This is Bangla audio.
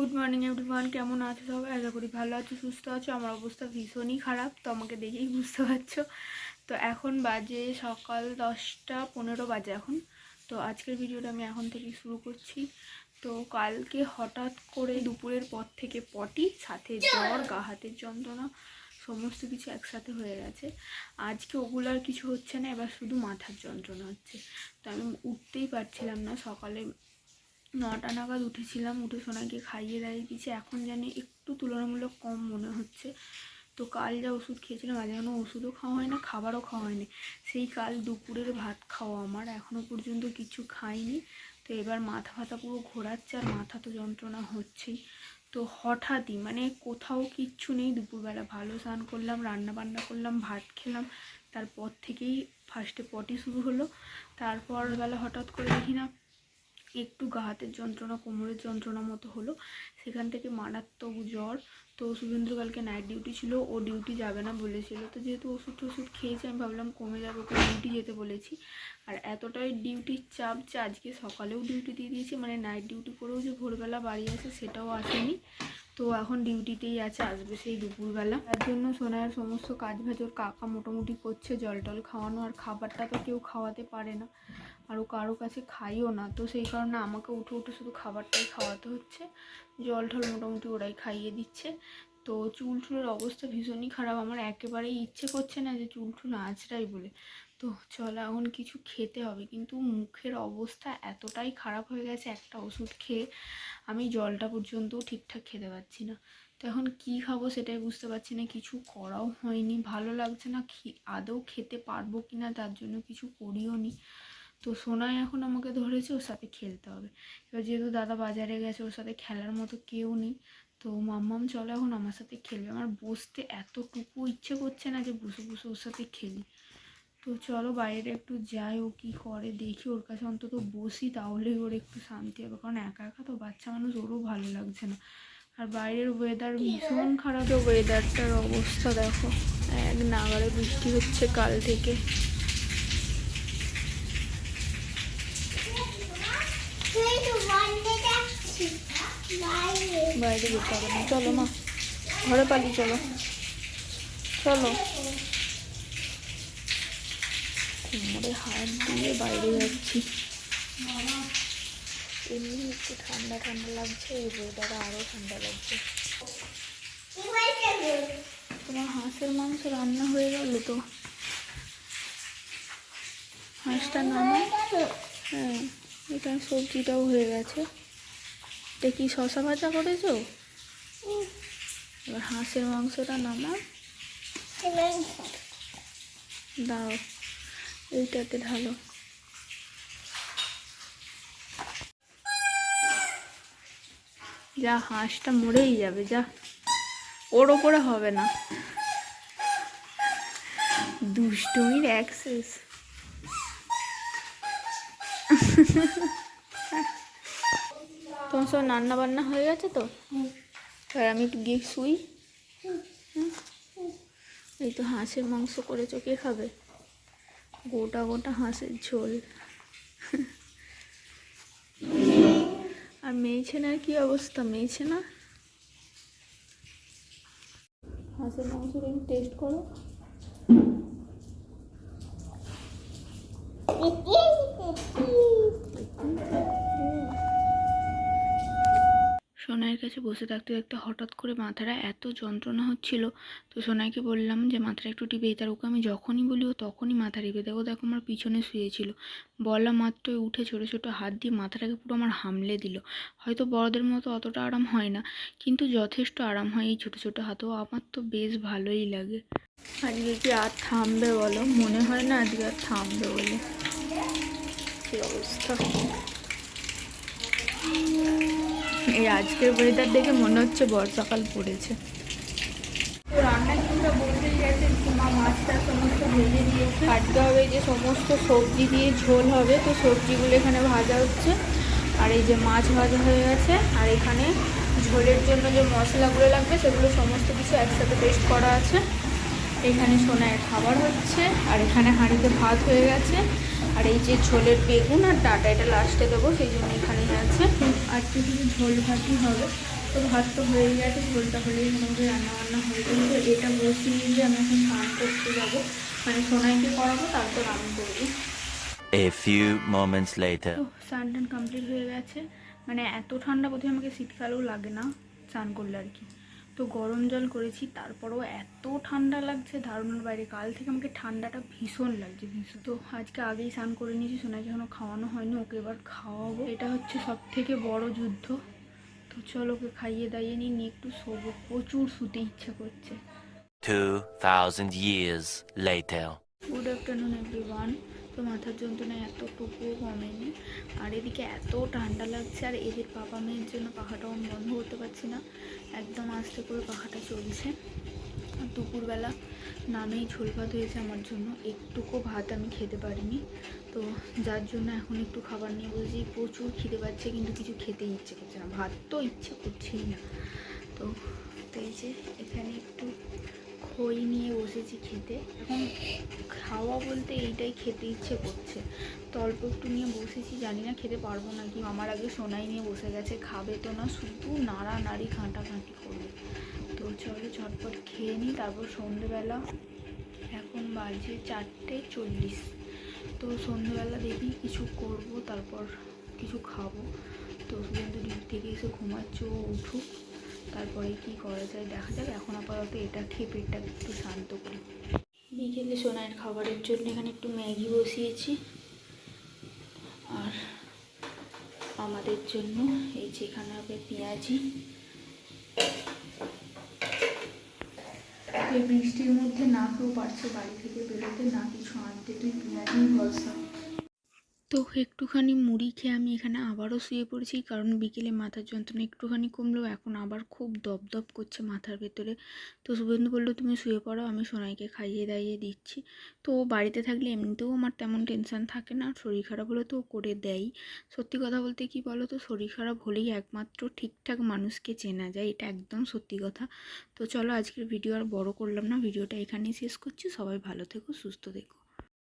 গুড মর্নিং এভরিওয়ান কেমন আছো সবাই আশা করি ভালো আছো, সুস্থ আছো। আমার অবস্থা ভীষণই খারাপ তো আমাকে দেখেই বুঝতে পারছ। তো এখন বাজে সকাল দশটা পনেরো বাজে এখন। তো আজকের ভিডিওটা আমি এখন থেকে শুরু করছি। তো কালকে হঠাৎ করে দুপুরের পর থেকে পটি, সাথে জ্বর, গা হাতের যন্ত্রণা, সমস্ত কিছু একসাথে হয়ে গেছে। আজকে ওগুলো আর কিছু হচ্ছে না, এবার শুধু মাথার যন্ত্রণা হচ্ছে। তো আমি উঠতেই পারছিলাম না সকালে নটা নাগাদ উঠেছিলাম, উঠে সোনাকে খাইয়ে দাঁড়িয়ে দিয়েছি। এখন জানি একটু তুলনামূলক কম মনে হচ্ছে। তো কাল যা ওষুধ খেয়েছিলাম, আজ এখনও ওষুধও খাওয়া হয় না খাবারও খাওয়া হয়নি। সেই কাল দুপুরের ভাত খাওয়া আমার এখনও পর্যন্ত কিছু খাইনি। তো এবার মাথা ফাথা পুরো ঘোরাচ্ছে, আর মাথা তো যন্ত্রণা হচ্ছেই। তো হঠাৎই মানে কোথাও কিচ্ছু নেই, দুপুরবেলা ভালো স্নান করলাম রান্না বান্না করলাম, ভাত খেলাম। তারপর থেকেই ফার্স্টে পটি শুরু হলো। তারপর বেলা হঠাৎ করে দেখি না একটু গা হাতের যন্ত্রণা, কোমরের যন্ত্রণা মতো হলো। সেখান থেকে মারাত্মক জ্বর। তো শুভেন্দ্র কালকে নাইট ডিউটি ছিল, ও ডিউটি যাবে না বলেছিল। তো যেহেতু ওষুধ টষুধ খেয়েছি, আমি ভাবলাম কমে যাবে, ওকে ডিউটি যেতে বলেছি। আর এতটাই ডিউটির চাপ যে আজকে সকালেও ডিউটি দিয়ে দিয়েছি মানে নাইট ডিউটি করেও যে ভোরবেলা বাড়ি আসে সেটাও আসেনি। তো এখন ডিউটিতেই আছে, আসবে সেই দুপুরবেলা। তার জন্য সোনার সমস্ত কাজ ভাজ ওর কাকা মোটামুটি করছে, জল টল খাওয়ানো, আর খাবারটা তো কেউ খাওয়াতে পারে না। আর ও কারও কাছে খাইও না, তো সেই কারণে আমাকে উঠে উঠে শুধু খাবারটাই খাওয়াতে হচ্ছে। জল টল মোটামুটি ওরাই খাইয়ে দিচ্ছে। তো চুল টুলের অবস্থা ভীষণই খারাপ। আমার একেবারেই ইচ্ছে করছে না যে চুল টুল আঁচড়াই বলে। তো চল এখন কিছু খেতে হবে। কিন্তু মুখের অবস্থা এতটাই খারাপ হয়ে গেছে, একটা ওষুধ খেয়ে আমি জলটা পর্যন্ত ঠিকঠাক খেতে পারছি না। তো এখন কি খাব সেটাই বুঝতে পারছি না। কিছু করাও হয়নি। ভালো লাগছে না আদৌ খেতে পারব কি না তার জন্য কিছু করিও নি। তো সোনাই এখন আমাকে ধরেছে, ওর সাথে খেলতে হবে। এবার যেহেতু দাদা বাজারে গেছে, ওর সাথে খেলার মতো কেউ নেই। তো মাম্মাম চলো এখন আমার সাথে খেলবে। আমার বসতে এতটুকু ইচ্ছে করছে না যে বসে বসে ওর সাথে খেলি। তো চলো বাইরে একটু যাই ও কী করে? দেখি ওর কাছে অন্তত বসি তাহলেই ওর একটু শান্তি হবে। কারণ একা একা তো বাচ্চা মানুষ ওরও ভালো লাগছে না। আর বাইরের ওয়েদার ভীষণ খারাপ। ওয়েদারটার অবস্থা দেখো। এক নাগারে বৃষ্টি হচ্ছে কাল থেকে। বাইরে যেতে হবে না। চলো মা, ঘরে পালি চলো। চলো। কোমরে হাত দিয়ে বাইরে যাচ্ছি। এমনি একটু ঠান্ডা ঠান্ডা লাগছে, এই ওয়েদারে আরও ঠান্ডা লাগছে। তোমার হাঁসের মাংস রান্না হয়ে গেল তো? হাঁসটা নামাই হ্যাঁ এটা সবজিটাও হয়ে গেছে। দেখি শশা ভাজা করেছ? এবার হাঁসের মাংসটা নামা দাও এইটাতে ঢালো। যা হাঁসটা মরেই যাবে যা। ওর ওপরে হবে না। দুষ্টুমির অ্যাক্সেস তোমার সব রান্না বান্না হয়ে গেছে তো? এবার আমি একটু গিয়ে শুই। হুম? এই তো হাঁসের মাংস করেছ কে খাবে। গোটা গোটা হাঁসের ঝোল। আর মেয়ে ছেনার কি অবস্থা? মেয়ে ছেনা হাঁসের একটু টেস্ট করো। কাছে বসে থাকতে থাকতে হঠাৎ করে মাথাটা এত যন্ত্রণা হচ্ছিল। তো সোনাইকে বললাম যে, মাথাটা একটু টিপে দিতে। আর ওকে আমি যখনই বলি, ও তখনই মাথা টিপে দেখো দেখো আমার পিছনে শুয়েছিল। বলা মাত্রই উঠে ছোটো ছোটো হাত দিয়ে মাথাটাকে পুরো আমার হামলে দিল। হয়তো বড়দের মতো অতটা আরাম হয় না, কিন্তু যথেষ্ট আরাম হয় এই ছোটো ছোটো হাতেও আমার তো বেশ ভালোই লাগে। আজকে কি আর থামবে বলো? মনে হয় না আজকে আর থামবে বলে। কি অবস্থা? এই আজকের ওয়েদার দেখে মনে হচ্ছে বর্ষাকাল পড়েছে। তো রান্না কিন্তু বলতেই গেছে মা মাছটা সমস্ত ভেজে দিয়েছে। কাটতে হবে যে সমস্ত সবজি দিয়ে ঝোল হবে তো সবজিগুলো এখানে ভাজা হচ্ছে। আর এই যে মাছ ভাজা হয়ে গেছে আর এখানে ঝোলের জন্য যে মশলাগুলো লাগবে সেগুলো সমস্ত কিছু একসাথে পেস্ট করা আছে। এখানে সোনায় খাবার হচ্ছে আর এখানে হাঁড়িতে ভাত হয়ে গেছে। আর এই যে ঝোলের বেগুন আর ডাটা এটা লাস্টে দেবো সেই জন্য এখানেই আছে? আজকে শুধু ঝোল ভাতই হবে তো ভাত তো হয়ে গেছে ঝোলটা হলেই মোটামুটি রান্না বান্না হয়ে যাবে। তো এটা বসিয়ে যে আমি এখন স্নান করতে যাব। মানে সোনাইকে করাবো তারপর আমি করব। A few moments later. স্নান টান কমপ্লিট হয়ে গেছে। মানে এত ঠান্ডা বোধহয় আমাকে শীতকালেও লাগে না স্নান করলে আর কি। তো গরম জল করেছি তারপরেও এত ঠান্ডা লাগছে ধারণার বাইরে। কাল থেকে আমাকে ঠান্ডাটা ভীষণ লাগছে ভীষণ তো আজকে আগেই স্নান করে নিয়েছি সোনাকে এখনও খাওয়ানো হয়নি ওকে এবার খাওয়াবো। এটা হচ্ছে সব থেকে বড় যুদ্ধ। তো চলো ওকে খাইয়ে দাইয়ে নিয়ে একটু শোবো প্রচুর শুতে ইচ্ছা করছে। 2000 years later. তো মাথার যন্ত্রণায় এতটুকুও কমেনি। আর এদিকে এত ঠান্ডা লাগছে, আর এদের পাপা মেয়ের জন্য পাখাটাও আমি বন্ধ করতে পারছি না। একদম আস্তে করে পাখাটা চলছে। দুপুরবেলা নামেই ঝোল ভাত হয়েছে আমার জন্য। একটুকু ভাত আমি খেতে পারিনি। তো যার জন্য এখন একটু খাবার নিয়ে বলছি, প্রচুর খিদে পাচ্ছে, কিন্তু কিছু খেতেই ইচ্ছে করছে না। ভাত তো ইচ্ছে করছেই না। তো এই যে এখানে খই নিয়ে বসেছি খেতে। এখন খাওয়া বলতে এইটাই খেতে ইচ্ছে করছে। তো অল্প একটু নিয়ে বসেছি, জানি না খেতে পারব নাকি। আমার আগে সোনাই নিয়ে বসে গেছে, খাবে তো না, শুধু নাড়া নাড়ি ঘাঁটাঘাঁটি করবে। তো চলো ঝটপট খেয়ে নিই, তারপর সন্ধেবেলা। এখন বাজে চারটে চল্লিশ। তো সন্ধেবেলা দেখি কিছু করব, তারপর কিছু খাব। তো শুধু থেকে এসে ঘুমাচ্ছে উঠুক। তারপরে কি করা যায় দেখা যাক। এখন আপাতত এটা খেয়ে পেটটা একটু শান্ত করি। বিকেলে সোনাইয়ের খাবারের জন্য এখানে একটু ম্যাগি বসিয়েছি। আর আমাদের জন্য এই যে এখানে হবে পেঁয়াজি। বৃষ্টির মধ্যে না কেউ পারছে বাড়ি থেকে বেরোতে, না কিছু আনতে। তুই পেঁয়াজি ভরসা তো একটুখানি মুড়ি খেয়ে আমি এখানে আবারও শুয়ে পড়েছি, কারণ বিকেলে মাথার যন্ত্রণা একটুখানি কমলেও এখন আবার খুব দপদপ করছে মাথার ভেতরে। তো শুভেন্দু বলল, তুমি শুয়ে পড়ো, আমি সোনাইকে খাইয়ে দাইয়ে দিচ্ছি। তো ও বাড়িতে থাকলে এমনিতেও আমার তেমন টেনশন থাকে না, শরীর খারাপ হলে তো করে দেয়। সত্যি কথা বলতে কি বলো তো, শরীর খারাপ হলেই একমাত্র ঠিকঠাক মানুষকে চেনা যায়, এটা একদম সত্যি কথা। তো চলো আজকের ভিডিও আর বড় করলাম না, ভিডিওটা এখানেই শেষ করছি, সবাই ভালো থেকো, সুস্থ থেকো।